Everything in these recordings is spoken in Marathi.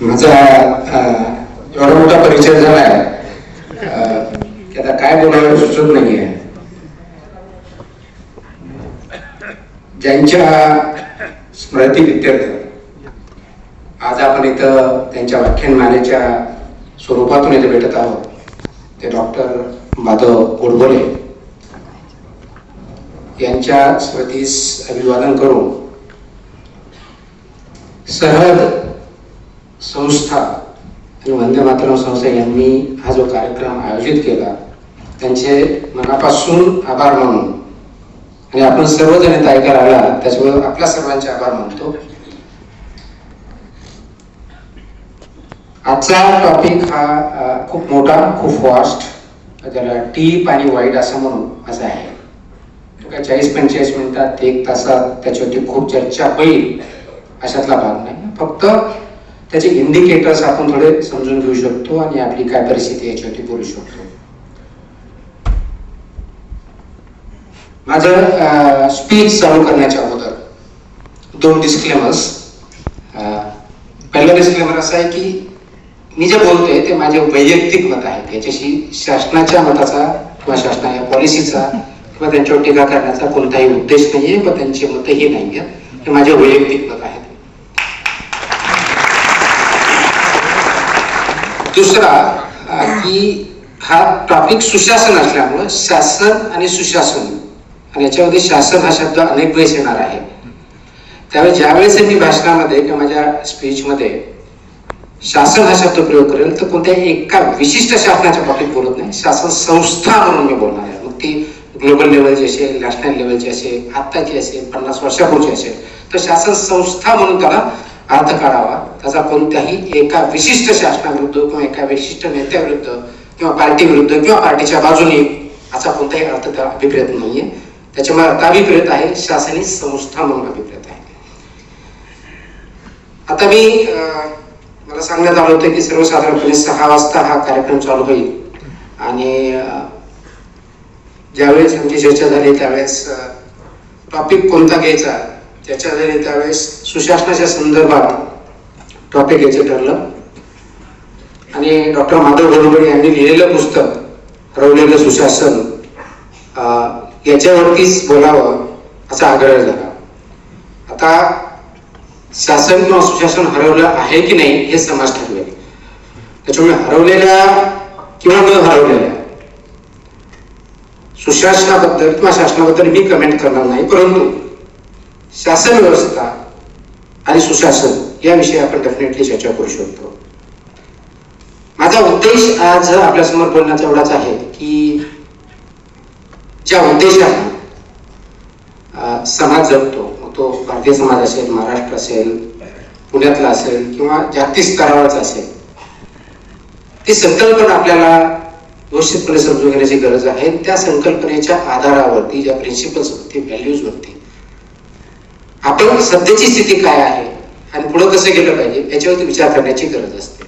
माझा एवढा मोठा परिचय झाला आहे की आता काय बोलायला सुचत नाहीये. ज्यांच्या स्मृती विद्यार्थ आज आपण इथं त्यांच्या व्याख्यानमालेच्या स्वरूपातून इथे भेटत आहोत. ते डॉक्टर माधव गोडबोले यांच्या स्मृतीस अभिवादन करून सहज संस्था आणि वंदे मातरम संस्था यांनी हा जो कार्यक्रम आयोजित केला त्यांचे मनापासून आभार मानून आणि आपण सर्वजण इथं ऐकायला आला त्याच्यामुळे आपल्या सर्वांचे आभार मानतो. आजचा टॉपिक हा खूप मोठा खूप फास्ट त्याला टीप आणि वाईट असं म्हणून असं आहे. काय चाळीस पंचेचाळीस मिनिटात एक तासात त्याच्यावरती खूप चर्चा होईल अशातला भाग नाही. फक्त त्याचे इंडिकेटर्स आपण थोडे समजून घेऊ शकतो आणि आपली काय परिस्थिती याच्यावरती बोलू शकतो. माझं स्पीच चालू करण्याच्या अगोदर दोन डिस्क्लेमर्स पहिला डिस्क्लेमर असा आहे की मी जे बोलतोय ते माझे वैयक्तिक मत आहे. याच्याशी शासनाच्या मताचा किंवा शासनाच्या पॉलिसीचा किंवा त्यांच्यावर टीका करण्याचा कोणताही उद्देश नाहीये किंवा त्यांची मतही नाहीये. हे माझे वैयक्तिक मत आहेत. दुसरा की हा टॉपिक सुशासन असल्यामुळं शासन आणि सुशासन आणि याच्यामध्ये शासन हा शब्द अनेक वेळेस येणार आहे. त्यावेळी ज्यावेळेस मी भाषणामध्ये किंवा माझ्या स्पीचमध्ये शासन हा शब्द प्रयोग करेल तर कोणत्याही एका विशिष्ट शासनाच्या बाबतीत बोलत नाही. शासन संस्था म्हणून मी बोलणार आहे. मग ती ग्लोबल लेवलची असेल नॅशनल लेवलची असेल आत्ताची असेल पन्नास वर्षापूर्वीची असेल तर शासन संस्था म्हणून त्याला अर्थ काढावा त्याचा कोणत्याही एका विशिष्ट शासनाविरुद्ध किंवा एका विशिष्ट नेत्याविरुद्ध किंवा पार्टी विरुद्ध किंवा पार्टीच्या बाजूने असा कोणताही अर्थ त्या अभिप्रेत नाहीये. त्याच्यामुळे अर्थ अभिप्रेत आहे शासनी संस्था म्हणून अभिप्रेत आहे. आता मी मला सांगण्यात आलं होतं की सर्वसाधारणपणे सहा वाजता हा कार्यक्रम चालू होईल. आणि ज्यावेळेस आमची चर्चा झाली त्यावेळेस टॉपिक कोणता घ्यायचा चर्चा झाली त्यावेळेस सुशासनाच्या संदर्भात टॉपिक यायचं ठरलं. आणि डॉक्टर माधव गोडबोडे यांनी लिहिलेलं पुस्तक हरवलेलं सुशासन याच्यावरतीच बोलावं असा आग्रह झाला. आता शासन किंवा सुशासन हरवलं आहे की नाही हे समाज ठरवेल त्याच्यामुळे हरवलेल्या किंवा न हरवलेल्या सुशासनाबद्दल किंवा शासनाबद्दल मी कमेंट करणार नाही परंतु शासन व्यवस्था आणि सुशासन याविषयी आपण डेफिनेटली चर्चा करू शकतो. माझा उद्देश आज आपल्यासमोर बोलण्याचा एवढाच आहे की ज्या उद्देशाने समाज जगतो मग तो भारतीय समाज असेल महाराष्ट्र असेल पुण्यातला असेल किंवा जागतिक स्तरावरचा असेल ती संकल्पना आपल्याला व्यवस्थितपणे समजून घेण्याची गरज आहे. त्या संकल्पनेच्या आधारावरती ज्या प्रिन्सिपल्सवरती व्हॅल्यूजवरती आपण सध्याची स्थिती काय आहे? आणि पुढे कसं गेलं पाहिजे? याच्यावरती विचार करण्याची गरज असते.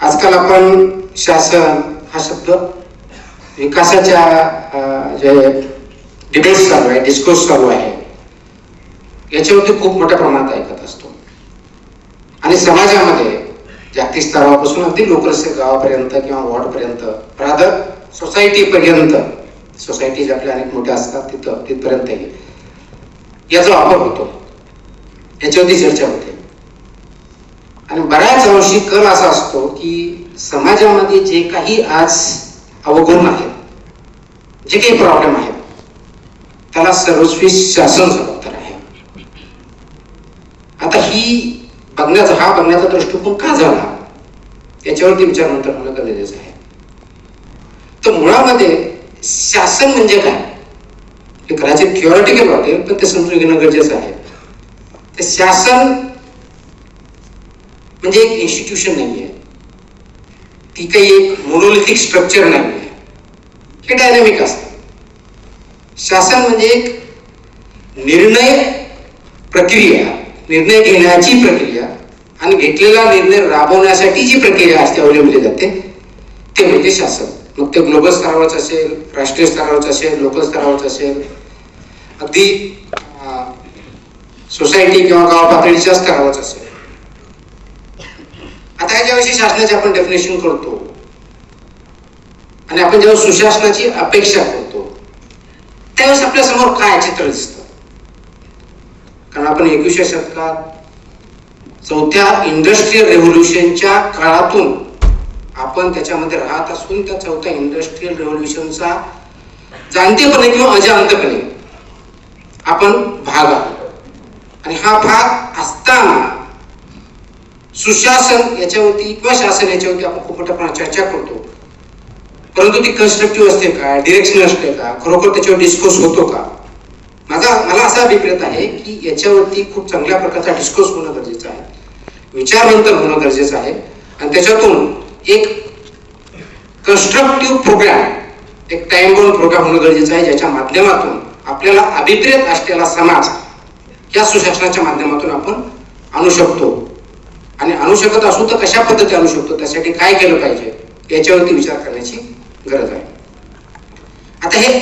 आजकाल आपण शासन हा शब्द विकासाच्या जे डिबेट्स चालू आहे डिस्कोर्स चालू आहे याच्यावरती खूप मोठ्या प्रमाणात ऐकत असतो. आणि समाजामध्ये जागतिक स्तरापासून अगदी लोकल गावापर्यंत किंवा वॉर्डपर्यंत रादर सोसायटी सोसायटीज आपल्या अनेक मोठ्या असतात तिथं तिथपर्यंतही. याचा वापर होतो. याच्यावरती चर्चा होते. आणि बऱ्याच अंशी कल असा असतो की समाजामध्ये जे काही आज अवगुण आहेत जे काही प्रॉब्लेम आहेत त्याला सर्वस्वी शासन जबाबदार आहे. आता ही बघण्याचा हा बघण्याचा दृष्टिकोन का झाला? याच्यावरती विचार नंतर मला गरजेचं आहे. तर मुळामध्ये शासन म्हणजे काय? हे कदाचित थिओरिटिकल वाटेल पण ते समजून घेणं गरजेचं आहे. ते शासन म्हणजे एक इन्स्टिट्यूशन नाहीये. ती काही एक मोनोलिथिक स्ट्रक्चर नाहीये. हे डायनामिक असत. शासन म्हणजे एक निर्णय प्रक्रिया निर्णय घेण्याची प्रक्रिया आणि घेतलेला निर्णय राबवण्यासाठी जी प्रक्रिया असते अवलंबली जाते ते म्हणजे शासन. मग ते ग्लोबल स्तरावरच असेल राष्ट्रीय स्तरावरच असेल लोकल स्तरावरच असेल अगदी सोसायटी किंवा गाव पातळीच्या स्तरावरच असेल. आता ह्याच्याविषयी शासनाची आपण डेफिनेशन करतो. आणि आपण जेव्हा सुशासनाची अपेक्षा करतो त्यावेळेस आपल्यासमोर काय चित्र दिसतं? कारण आपण एकविसव्या शतकात चौथ्या इंडस्ट्रियल रेव्होल्युशनच्या काळातून आपण त्याच्यामध्ये राहत असून त्या चौथ्या इंडस्ट्रियल रेव्होल्युशनचा जाणतेपणे किंवा अजाणतेपणे आपण भाग आहोत. आणि हा भाग असताना सुशासन याच्यावरती किंवा शासन याच्यावरती आपण खूप मोठ्या चर्चा करतो. परंतु ती कन्स्ट्रक्टिव्ह असते का? डिरेक्शन असते का? खरोखर त्याच्यावर डिस्कोर्स होतो का? माझा मला असा अभिप्रेत आहे की याच्यावरती खूप चांगल्या प्रकारचा डिस्कोर्स होणं गरजेचं आहे. विचारवंत होणं गरजेचं आहे. आणि त्याच्यातून एक कन्स्ट्रक्टिव्ह प्रोग्राम एक टाइम बोर्ड प्रोग्राम होणं गरजेचं आहे ज्याच्या माध्यमातून आपल्याला अभिप्रेत असलेला समाज या सुशासनाच्या माध्यमातून आपण आणू शकतो. आणि आणू शकत असू तर कशा पद्धती आणू शकतो? त्यासाठी काय केलं पाहिजे? याच्यावरती विचार करण्याची गरज आहे. आता हे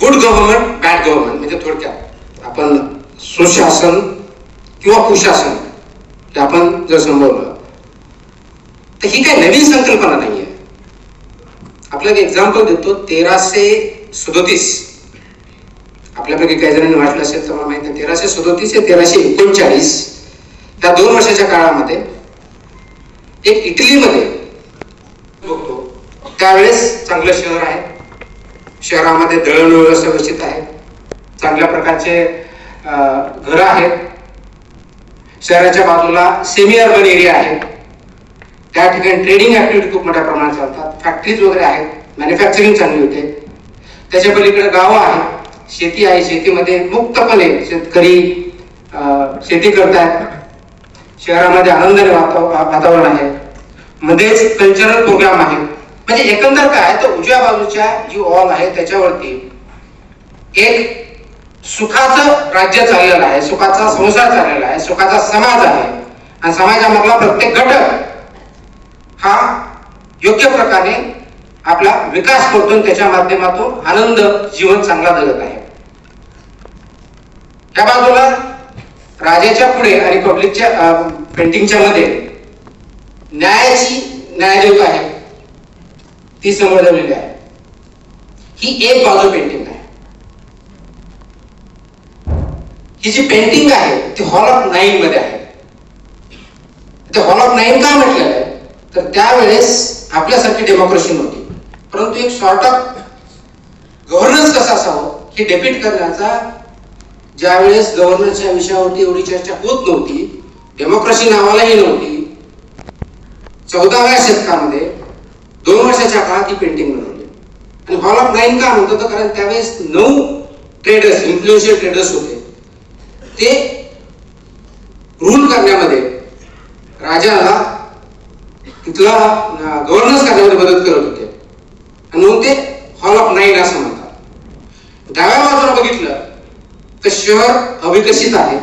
गुड गव्हर्नमेंट बॅड गव्हर्नमेंट म्हणजे थोडक्यात आपण सुशासन किंवा कुशासन हे आपण जर संभवलं तर ही काही नवीन संकल्पना नाही आहे आपल्याला एक्झाम्पल देतो तेराशे सदोतीस. आपल्यापैकी काही जणांनी वाटलं असेल तर मला माहिती आहे तेराशे सदोतीस ते तेराशे एकोणचाळीस त्या दोन वर्षाच्या काळामध्ये एक इटलीमध्ये बघतो. त्यावेळेस चांगलं शहर आहे. शहरामध्ये दळण व्यवस्थित आहे. चांगल्या प्रकारचे घर आहेत. शहराच्या बाजूला सेमी अर्बन एरिया आहे. त्या ठिकाणी ट्रेडिंग ऍक्टिव्हिटी खूप मोठ्या प्रमाणात चालतात. फॅक्टरीज वगैरे आहेत. मॅन्युफॅक्चरिंग चांगली होते. त्याच्या पलीकडे गावं आहेत. शेती आहे शेतीमध्ये मुक्तपणे शेतकरी अं, शेती करतायत. शहरामध्ये आनंदाने वातावरण आहे. मध्येच कल्चरल प्रोग्राम आहे. म्हणजे एकंदर काय तर उजव्या बाजूच्या जी ऑल आहे त्याच्यावरती एक सुखाचं राज्य चाललेलं आहे सुखाचा संसार चाललेला आहे सुखाचा समाज आहे. आणि समाजामधला प्रत्येक घटक हा योग्य प्रकारे आपला विकास करतो त्याच्या माध्यमातून आनंद जीवन चांगला जगत आहे. त्या बाजूला राजाच्या पुढे आणि पब्लिकच्या पेंटिंगच्या मध्ये न्यायाची न्यायदेवता आहे. ती समजवलेली आहे. ही एक बाजू पेंटिंग आहे. ही जी पेंटिंग आहे ती हॉल ऑफ नाईन मध्ये आहे. ते हॉल ऑफ नाईन का म्हटलेलं आहे? तर त्यावेळेस आपल्यासाठी डेमोक्रेसी नव्हती. परंतु एक सॉर्ट ऑफ गव्हर्नन्स कसा असावं हे डेपिट करण्याचा ज्यावेळेस गव्हर्नन्सच्या विषयावरती एवढी चर्चा होत नव्हती डेमोक्रेसी नावालाही नव्हती चौदाव्या शतकामध्ये दोन वर्षाच्या काळात ही पेंटिंग बनवली. आणि हॉल ऑफ नाईन का म्हणत होतं कारण त्यावेळेस नऊ ट्रेडर्स इन्फ्लुएन्शियल ट्रेडर्स होते. ते रूल करण्यामध्ये राजाला तिथला गव्हर्नन्स करण्यामध्ये मदत करत होते. म्हणून ते हॉल ऑफ नाईन असं म्हणतात. डाव्या बाजूला बघितलं तर शहर अविकसित आहे.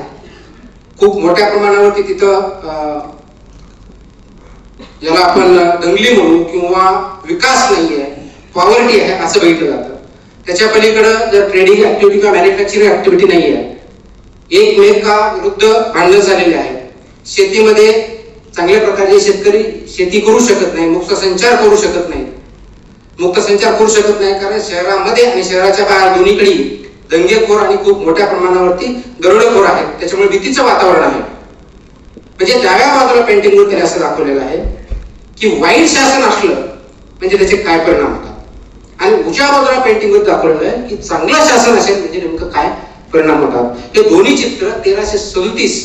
खूप मोठ्या प्रमाणावरती तिथं ज्याला आपण दंगली म्हणू किंवा विकास नाहीये पॉवर्टी आहे असं बघितलं जातं. त्याच्या पलीकडं जर ट्रेडिंग ऍक्टिव्हिटी किंवा मॅन्युफॅक्चरिंग ऍक्टिव्हिटी नाही आहे एकमेका विरुद्ध भांडण झालेले आहे शेतीमध्ये चांगल्या प्रकारे शेतकरी शेती करू शकत नाही मुक्त संचार करू शकत नाही मुक्त संचार करू शकत नाही कारण शहरामध्ये आणि शहराच्या बाहेर दोन्हीकडे दंगेखोर आणि खूप मोठ्या प्रमाणावरती दरोडेखोर आहेत. त्याच्यामुळे भीतीचं वातावरण आहे. म्हणजे डाव्या बाजूला पेंटिंग वर त्याने असं दाखवलेलं आहे की वाईट शासन असलं म्हणजे त्याचे काय परिणाम होतात? आणि उजव्या बाजूला पेंटिंग वर दाखवलेलं आहे की चांगलं शासन असेल म्हणजे नेमकं काय परिणाम होतात? हे दोन्ही चित्र तेराशे सदतीस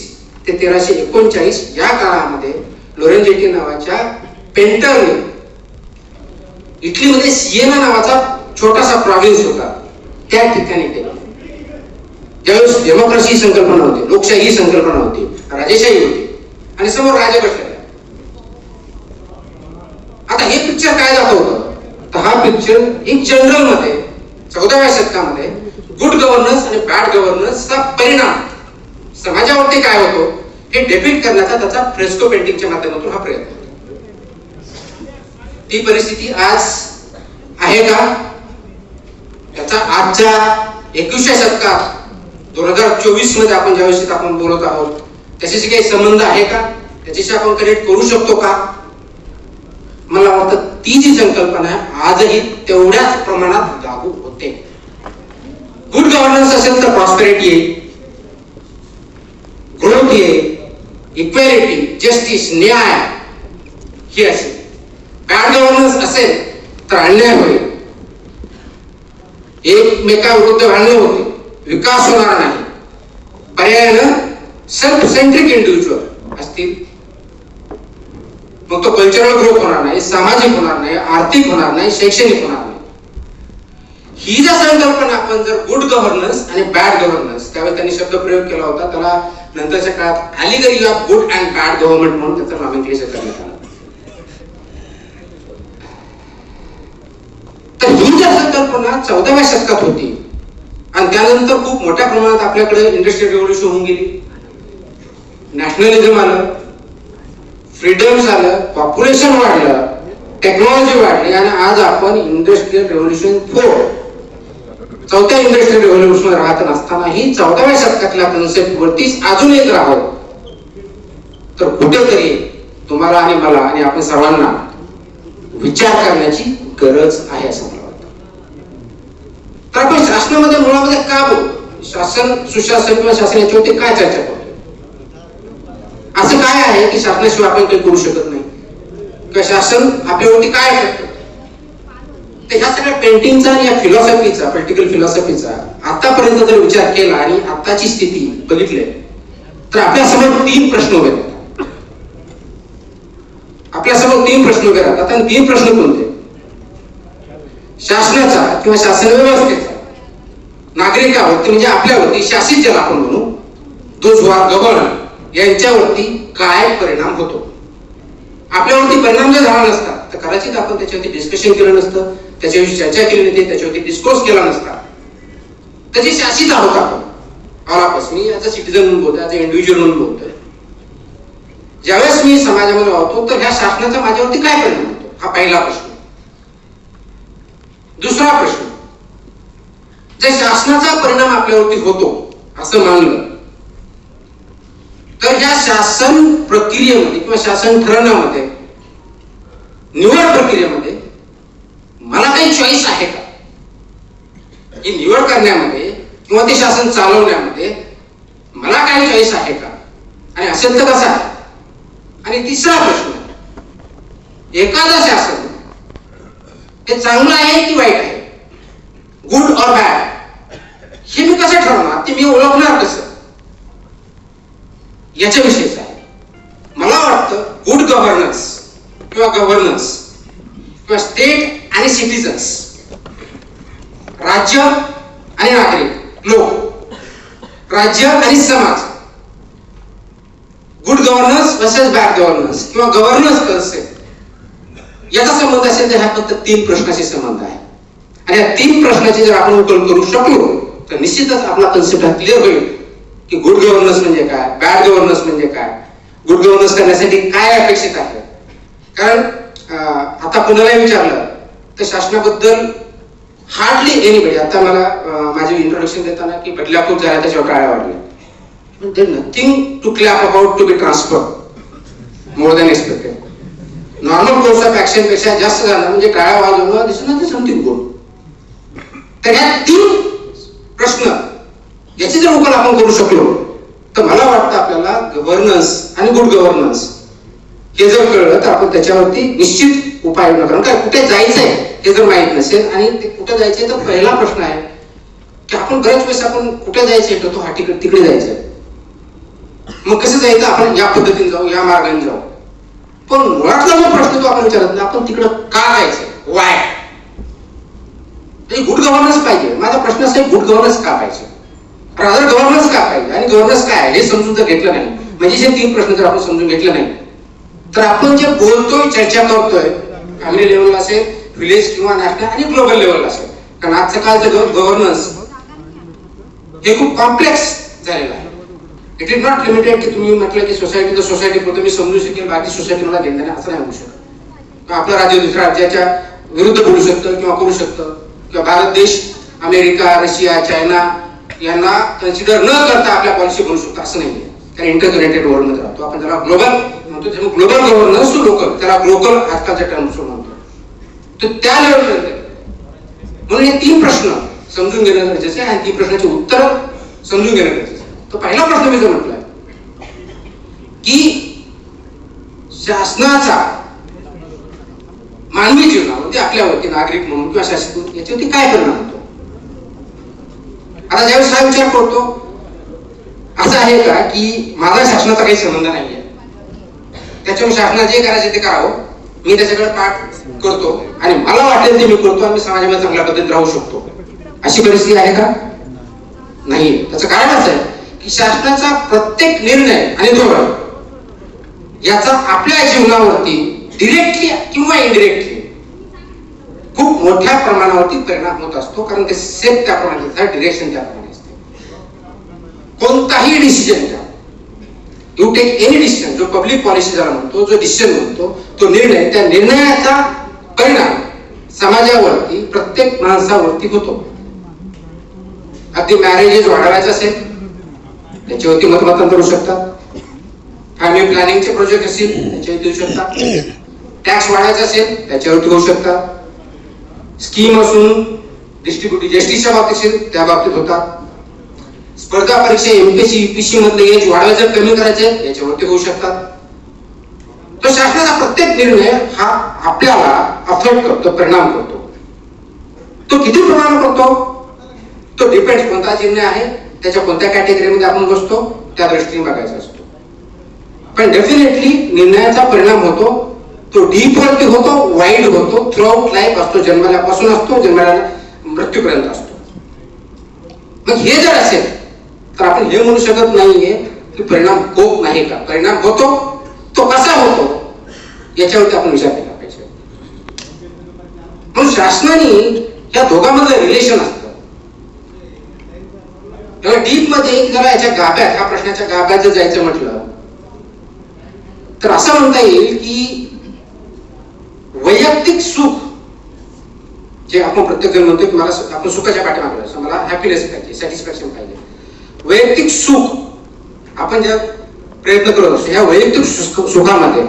ते तेराशे एकोणचाळीस या काळामध्ये लोरेंजेटी नावाच्या पेंटरने इटलीमध्ये सिएना नावाचा छोटासा प्रॉव्हिन्स होता. त्या ठिकाणी त्यावेळेस ज्यावेळेस डेमोक्रेसी ही संकल्पना होती लोकशाही ही संकल्पना होती राजेशाही होती आणि समोर राजा बसलेला आहे. आता हे पिक्चर काय दाखवतं? तर हा पिक्चर इन जनरलमध्ये चौदाव्या शतकामध्ये गुड गव्हर्नन्स आणि बॅड गव्हर्नन्सचा परिणाम समाजावरती काय होतो हे डेपिट करण्याचा त्याचा फ्रेस्को पेंटिंगच्या माध्यमातून हा प्रयत्न. ती परिस्थिती आज आहे का? याचा आजच्या एकविसव्या शतकात दोन हजार चोवीसमध्ये आपण ज्यावेळेस आपण बोलत आहोत त्याच्याशी काही संबंध आहे का? त्याच्याशी आपण कनेक्ट करू शकतो का? मला वाटतं ती जी संकल्पना आहे आजही तेवढ्याच प्रमाणात लागू होते. गुड गव्हर्नन्स असेल तर प्रॉस्पेरिटी येईल ग्रोथ येईल इक्वेलिटी जस्टिस न्याय ही असेल. बॅड गव्हर्नन्स असेल तर अन्याय होईल एकमेकाविरुद्ध भांडणे होते. विकास होणार नाही. पर्यायानं सेल्फ सेंट्रिक इंडिव्हिज्युअल असतील. मग तो कल्चरल ग्रोथ होणार नाही सामाजिक होणार नाही आर्थिक होणार नाही शैक्षणिक होणार नाही. ही जर संकल्पना आपण जर गुड गव्हर्नन्स आणि बॅड गव्हर्नन्स त्यावेळी त्यांनी शब्द प्रयोग केला होता. त्याला नंतरच्या काळात allegory of good and bad government म्हणून त्याचं नामेंकलिशन करण्यात आलं. तर ही जर संकल्पना चौदाव्या शतकात होती. आणि त्यानंतर खूप मोठ्या प्रमाणात आपल्याकडे इंडस्ट्रियल रेव्होल्युशन होऊन गेली. नॅशनलिझम आलं. फ्रीडम झालं पॉप्युलेशन वाढलं. टेक्नॉलॉजी वाढली. आणि आज आपण इंडस्ट्रियल रेव्होल्युशन फोर चौथ्या इंडस्ट्रियल रेव्होल्युशन राहत नसतानाही चौदाव्या शतकातल्या कन्सेप्ट वरतीच अजून एक राहत तर कुठेतरी तुम्हाला आणि मला आणि आपण सर्वांना विचार करण्याची गरज आहे असं मला वाटतं. तर आपण शासनामध्ये मुळामध्ये का बोलतो शासन सुशासन किंवा शासन याच्यावरती काय चर्चा करतो असं काय आहे की शासनाशिवाय आपण काही करू शकत नाही? किंवा शासन आपल्यावरती काय करतं? तर ह्या सगळ्या पेंटिंगचा आणि या फिलॉसॉफीचा पॉलिटिकल फिलॉसॉफीचा आतापर्यंत जर विचार केला आणि आताची स्थिती बघितली तर आपल्यासमोर तीन प्रश्न उभे राहतात. आपल्यासमोर तीन प्रश्न उभे राहतात. आणि तीन प्रश्न कोणते? शासनाचा किंवा शासन व्यवस्थेचा. नागरिकावरती म्हणजे आपल्यावरती शासित ज्याला आपण म्हणू. दुजवा आर यांच्यावरती काय परिणाम होतो? आपल्यावरती परिणाम जर झाला नसता तर कदाचित आपण त्याच्यावरती डिस्कशन केलं नसतं त्याच्याविषयी चर्चा केली नसते त्याच्यावरती डिस्कोर्स केला नसता. त्याचे शासित आहोत आपण ऑलापस मी ॲज अ सिटीजन म्हणून बोलतोय ॲज अ इंडिव्हिज्युअल म्हणून बोलतोय. ज्यावेळेस मी समाजामध्ये वाहतो तर ह्या शासनाचा माझ्यावरती काय परिणाम होतो? हा पहिला प्रश्न. दुसरा प्रश्न. जर शासनाचा परिणाम आपल्यावरती होतो असं मानलं. तर या शासन प्रक्रियेमध्ये किंवा शासन ठरवण्यामध्ये निवड प्रक्रियेमध्ये मला काही चॉईस आहे का? ही निवड करण्यामध्ये किंवा ते शासन चालवण्यामध्ये मला काही चॉईस आहे का? आणि असेल तर कसा आहे? आणि तिसरा प्रश्न. एखादं शासन हे चांगलं आहे की वाईट आहे? गुड और बॅड हे मी कसं ठरवणार? ते मी ओळखणार कसं? याच्याविषयीच आहे. मला वाटतं गुड गव्हर्नन्स किंवा गव्हर्नन्स किंवा स्टेट आणि सिटीजन्स राज्य आणि नागरिक लोक राज्य आणि समाज. Good governance versus bad governance किंवा गव्हर्नन्स कन्सेप्ट याचा संबंध असेल तर ह्या फक्त तीन प्रश्नाशी संबंध आहे आणि या तीन प्रश्नाची जर आपण उकल करू शकलो तर निश्चितच आपला कन्सेप्ट हा क्लिअर होईल की गुड गव्हर्नन्स म्हणजे काय बॅड गव्हर्नन्स म्हणजे काय. गुड गव्हर्नन्स करण्यासाठी काय अपेक्षित आहे? कारण आता कुणालाही विचारलं तर शासनाबद्दल हार्डली एनिबडी आता मला माझे इंट्रोडक्शन देताना की बदलापूर खूप त्याच्यावर टाळ्या वाढल्या. Nothing to clap about to be transfer more than expected normal course of ऍक्शनपेक्षा जास्त झालं म्हणजे काळा वाजवणं दिसून नॉट समथिंग गुड तर या तीन प्रश्न याची जर उकल आपण करू शकलो तर मला वाटतं आपल्याला गव्हर्नन्स आणि गुड गव्हर्नन्स हे जर कळलं तर आपण त्याच्यावरती निश्चित उपाय योजना कारण काय कुठे जायचंय हे जर माहीत नसेल आणि ते कुठे जायचंय तर पहिला प्रश्न आहे की आपण बऱ्याच वेळेस आपण कुठे जायचंय तर तो हा तिकडे तिकडे जायचंय. मग कसं जायचं? आपण या पद्धतीने जाऊ या मार्गाने जाऊ. पण मुळातला जो प्रश्न तो आपण विचारत नाही आपण तिकडं का जायचं? वाय गुड गव्हर्नन्स पाहिजे. माझा प्रश्न असा गुड गव्हर्नन्स का पाहिजे? रादर गव्हर्नन्स का पाहिजे? आणि गव्हर्नन्स काय आहे? हे समजून जर घेतलं नाही. म्हणजे जे तीन प्रश्न जर आपण समजून घेतलं नाही तर आपण जे बोलतोय चर्चा करतोय फॅमिली लेवलला असेल विलेज किंवा नॅशनल आणि ग्लोबल लेवलला असेल. कारण आजच्या काळचं गव्हर्नन्स हे खूप कॉम्प्लेक्स झालेलं आहे. इट इज नॉट लिमिटेड की तुम्ही म्हटलं की सोसायटी तर सोसायटी पुरतं मी समजू शकेल बाकी सोसायटी मला घेणं नाही असं नाही होऊ शकत आपलं राज्य दुसऱ्या राज्याच्या विरुद्ध बोलू शकतं किंवा करू शकतं। किंवा भारत देश अमेरिका रशिया चायना यांना कन्सिडर न करता आपल्या पॉलिसी बनू शकतो असं नाही कारण इंटरकनेक्टेड वर्ल्डमध्ये राहतो. आपण त्याला ग्लोबल म्हणतो ग्लोबल गव्हर्नन्स टू लोकल त्याला ग्लोकल आजकालच्या टर्म्स म्हणतो. तर त्या लेवलपर्यंत म्हणून हे तीन प्रश्न समजून घेणं गरजेचं आहे आणि तीन प्रश्नाची उत्तर समजून घेणं गरजेचं तो पहिला प्रश्न मी जो म्हटलाय की शासनाचा मानवी जीवनावरती आपल्यावरती नागरिक म्हणून किंवा शासक याच्यावरती काय परिणाम होतो? आता ज्यावेळेस हा विचार करतो असं आहे का की माझा शासनाचा काही संबंध नाही आहे त्याच्यामुळे शासनाने जे करायचे ते करावं. मी त्याच्याकडे पाठ करतो आणि मला वाटेल ते मी करतो आणि समाजामध्ये चांगल्या पद्धतीत राहू शकतो. अशी परिस्थिती आहे का? नाही त्याचं कारण असं आहे. की शासनाचा प्रत्येक निर्णय आणि धोरण याचा आपल्या जीवनावरती डिरेक्टली किंवा इनडिरेक्टली खूप मोठ्या प्रमाणावरती परिणाम होत असतो. कारण ते सेट त्याप्रमाणे असतात डिरेक्शन त्याप्रमाणे असते. कोणताही डिसिजन घ्या. यू टेक एनी डिसिजन जो पब्लिक पॉलिसी ज्याला म्हणतो जो डिसिजन म्हणतो तो निर्णय त्या निर्णयाचा परिणाम समाजावरती प्रत्येक माणसावरती होतो. अगदी मॅरेजेस वाढवायचं असेल त्याच्यावरती मतमतांतर करू शकतात फॅमिली प्लॅनिंगचे प्रोजेक्ट असतील त्याच्यावर देऊ शकतात टॅक्स वाढायचा असेल त्याच्यावरती होऊ शकतात स्कीम असून डिस्ट्रीब्युटिव्ह जस्टिसच्या बाबतीत असेल त्या बाबतीत होतात स्पर्धा परीक्षा एमपीसी युपीसी मधले एज वाढवायचं कमी करायचे याच्यावरती होऊ शकतात तो शासनाचा प्रत्येक निर्णय हा आपल्याला अफेक्ट करतो परिणाम करतो. तो किती प्रमाणात करतो तो डिपेंड कोणता निर्णय आहे? त्याच्या कोणत्या कॅटेगरीमध्ये आपण बसतो त्या दृष्टीने बघायचा असतो. पण डेफिनेटली निर्णयाचा परिणाम होतो तो डीप वरती होतो वाईड होतो थ्रूआउट लाईफ असतो जन्मल्यापासून असतो जन्माला मृत्यूपर्यंत असतो. मग हे जर असेल तर आपण हे म्हणू शकत नाहीये की परिणाम होत नाही का? परिणाम होतो तो कसा होतो? याच्यावरती आपण विचार केला पाहिजे. म्हणून शासनाने या दोघांमधलं रिलेशन असतं. तेव्हा डीपमध्ये जरा याच्या गाभ्यात ह्या प्रश्नाच्या गाभ्यात जर जायचं म्हटलं तर असं म्हणता येईल की वैयक्तिक सुख जे आपण प्रत्येक जण म्हणतो की मला आपण सुखाच्या पाठीमागे असं मला हॅपीनेस पाहिजे सॅटिस्फॅक्शन पाहिजे. वैयक्तिक सुख आपण ज्या प्रयत्न करत असतो या वैयक्तिक सुख- सुखामध्ये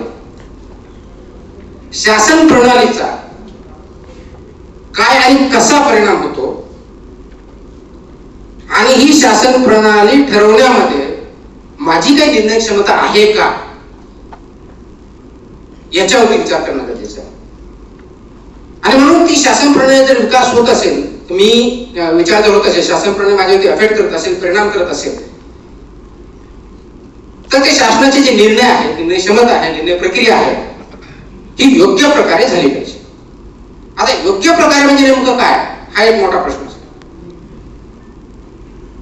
शासन प्रणालीचा काय आणि कसा परिणाम होतो आणि ही शासन प्रणाली ठरवण्यामध्ये माझी काही निर्णय क्षमता आहे का? याच्यावरती विचार करणं गरजेचं आहे. आणि म्हणून ती शासन प्रणाली जर विकास होत असेल तर मी विचार जर होत असेल शासन प्रणाली माझ्यावरती अफेक्ट करत असेल परिणाम करत असेल तर ते शासनाचे जे निर्णय आहेत निर्णय क्षमता आहे निर्णय प्रक्रिया आहे ही योग्य प्रकारे झाली पाहिजे. आता योग्य प्रकारे म्हणजे नेमकं काय? हा एक मोठा प्रश्न.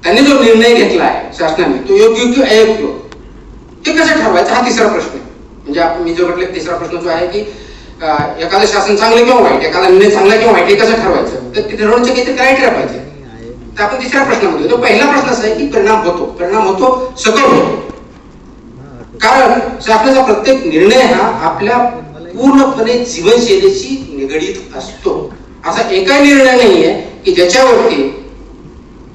त्यांनी जो निर्णय घेतला आहे शासनाने. तो योग्य की अयोग्य? ते कसं ठरवायचं? हा तिसरा प्रश्न आहे. म्हणजे आपण मी जो म्हटलं तिसरा प्रश्न जो आहे की एखादं शासन चांगलं किंवा वाईट एखादा निर्णय चांगला किंवा वाईट हे कसं ठरवायचं? तर ते ठरवण्याचे काहीतरी क्रायटेरिया पाहिजे? तर आपण तिसऱ्या प्रश्नामध्ये तो पहिला प्रश्न असा आहे की परिणाम होतो. परिणाम होतो सकल होतो. कारण शासनाचा प्रत्येक निर्णय हा आपल्या पूर्णपणे जीवनशैलीशी निगडीत असतो. असा एकही निर्णय नाहीये की ज्याच्यावरती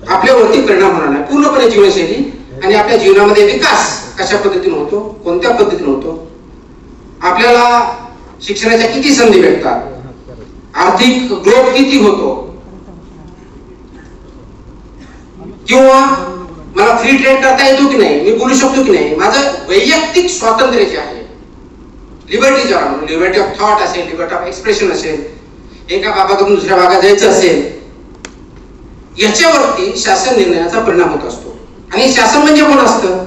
आपल्यावरती परिणाम होणार नाही. पूर्णपणे जीवनशैली आणि आपल्या जीवनामध्ये विकास कशा पद्धतीने होतो कोणत्या पद्धतीने होतो आपल्याला शिक्षणाच्या किती संधी भेटतात आर्थिक ग्रोथ किती होतो किंवा मला फ्री ट्रेड करता येतो की नाही मी बोलू शकतो की नाही माझं वैयक्तिक स्वातंत्र्य जे आहे लिबर्टी ज्याला लिबर्टी ऑफ थॉट असेल लिबर्टी ऑफ एक्सप्रेशन असेल एका भागातून दुसऱ्या भागात जायचं असेल याच्यावरती शासन निर्णयाचा परिणाम होत असतो. आणि शासन म्हणजे कोण असतं?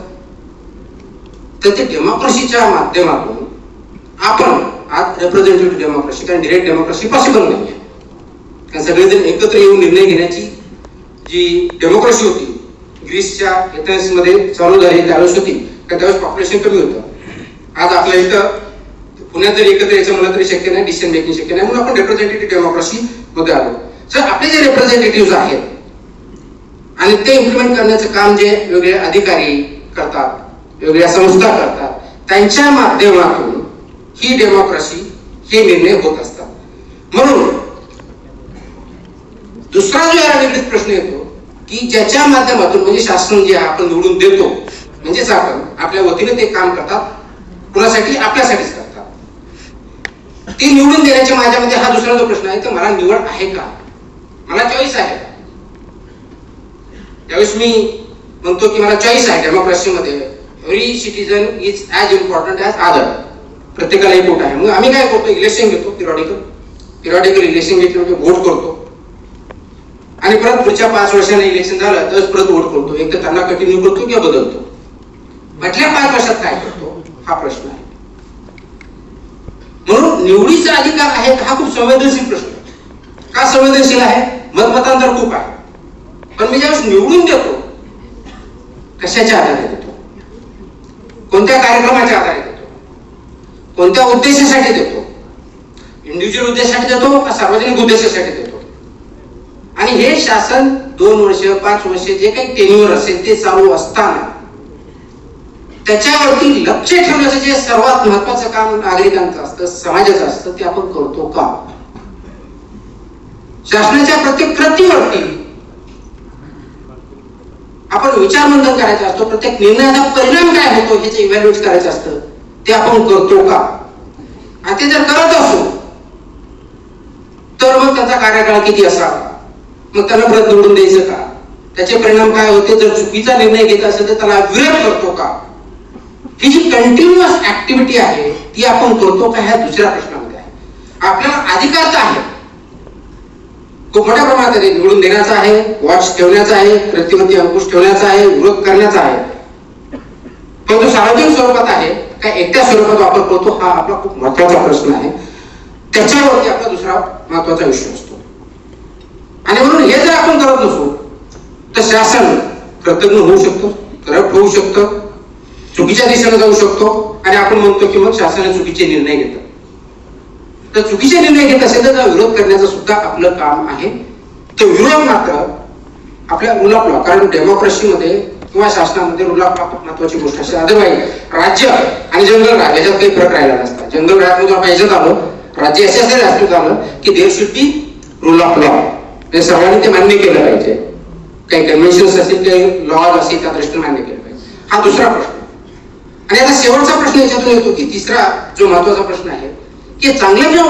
तर ते डेमोक्रेसीच्या माध्यमातून आपण आज रिप्रेझेंटेटिव्ह डेमोक्रेसी कारण डिरेक्ट डेमोक्रेसी पॉसिबल नाही कारण सगळेजण एकत्र येऊन निर्णय घेण्याची जी डेमोक्रेसी होती ग्रीसच्या एथेन्समध्ये चालू झाली त्यावेळेस होती कारण त्यावेळेस पॉप्युलेशन कमी होतं. आज आपल्या इथं पुण्यात जरी एकत्र यायचं म्हणलं तरी शक्य नाही डिसिजन मेकिंग शक्य नाही म्हणून आपण रिप्रेझेंटेटिव्ह डेमोक्रेसी मध्ये आलो. सर आपले जे रिप्रेझेंटेटिव्ह आहेत आणि ते इम्प्लिमेंट करण्याचं काम जे वेगळे अधिकारी करतात वेगळ्या संस्था करतात त्यांच्या माध्यमातून ही डेमोक्रेसी हे निर्णय होत असतात. म्हणून दुसरा जो याला निगडीत प्रश्न येतो की ज्याच्या माध्यमातून म्हणजे शासन जे आपण निवडून देतो म्हणजेच आपण आपल्या वतीने ते काम करतात कुणासाठी? आपल्यासाठीच करतात. ते निवडून देण्याच्या माझ्यामध्ये हा दुसरा जो प्रश्न आहे तर मला निवड आहे का? मला चॉईस आहे. का त्यावेळेस मी म्हणतो की मला चॉईस आहे डेमोक्रेसीमध्ये every citizen is as important as other प्रत्येकाला एक वोट आहे. मग आम्ही काय करतो? इलेक्शन घेतो पिरियॉडिकल पिरियॉडिकल इलेक्शन घेतलं म्हणजे वोट करतो. आणि परत पुढच्या पाच वर्षांनी इलेक्शन झालं तर परत वोट करतो. एक तर त्यांना कंटिन्यू करतो किंवा बदलतो. मधल्या पाच वर्षात काय करतो? हा प्रश्न आहे. म्हणून निवडीचा अधिकार आहे हा खूप संवेदनशील प्रश्न का संवेदनशील आहे? मतमतांतर खूप आहे. पण मी ज्यावेळेस निवडून देतो कशाच्या आधारे देतो? कोणत्या कार्यक्रमाच्या आधारे देतो? कोणत्या उद्देशासाठी देतो? इंडिव्हिज्युअल उद्देशासाठी देतो का सार्वजनिक उद्देशासाठी देतो? आणि हे शासन दोन वर्ष पाच वर्ष जे काही टेन्युअर असेल ते चालू असताना त्याच्यावरती लक्ष ठेवण्याचं जे सर्वात महत्वाचं काम नागरिकांचं असतं समाजाचं असतं ते आपण करतो का? शासनाच्या प्रत्येक कृतीवरती आपण विचारमंथन करायचं असतो प्रत्येक निर्णयाचा परिणाम काय होतो ह्याचे इव्हॅल्युएट करायचं असतं ते आपण करतो का? आणि ते जर करत असू तर मग त्याचा कार्यकाळ किती असावा? मग त्याला परत निवडून द्यायचं का? त्याचे परिणाम काय होते? जर चुकीचा निर्णय घेत असेल तर त्याला विरोध करतो का? ही जी कंटिन्युअस ऍक्टिव्हिटी आहे ती आपण करतो का? ह्या दुसऱ्या प्रश्नामध्ये आहे. आपल्याला अधिकार तर आहे. तो मोठ्या प्रमाणात निवडून देण्याचा आहे वॉच ठेवण्याचा आहे प्रतिमती अंकुश ठेवण्याचा आहे विरोध करण्याचा आहे. पण सार्वजनिक स्वरूपात आहे का एकट्या स्वरूपात वापर करतो हा आपला खूप महत्त्वाचा प्रश्न आहे. त्याच्यावरती आपला दुसरा महत्त्वाचा विषय असतो. आणि म्हणून हे जर आपण करत नसू तर शासन कृतज्ञ होऊ शकतो करप्ट होऊ शकतं चुकीच्या दिशेने जाऊ शकतो आणि आपण म्हणतो की मग शासनाने चुकीचे निर्णय घेतात तर चुकीचे निर्णय घेत असेल तर त्याला विरोध करण्याचं सुद्धा आपलं काम आहे. तो विरोध मात्र आपल्या रुल ऑफ लॉ कारण डेमोक्रेसीमध्ये किंवा शासनामध्ये रुल ऑफ लॉ खूप महत्वाची गोष्ट असते. अदरवाईज राज्य आणि जंगल राज याच्यात काही फरक राहिला नसता. जंगल राजमध्ये आपण याच्यात आलो. राज्य याच्यासाठी अस्तित्वात आलं की there should be rule of law हे सर्वांनी ते मान्य केलं पाहिजे. काही कन्व्हेन्शन असतील काही लॉज असतील त्या दृष्टीने मान्य केलं पाहिजे. हा दुसरा प्रश्न. आणि आता शेवटचा प्रश्न याच्यातून येतो की तिसरा जो महत्त्वाचा प्रश्न आहे की चांगल्या जेव्हा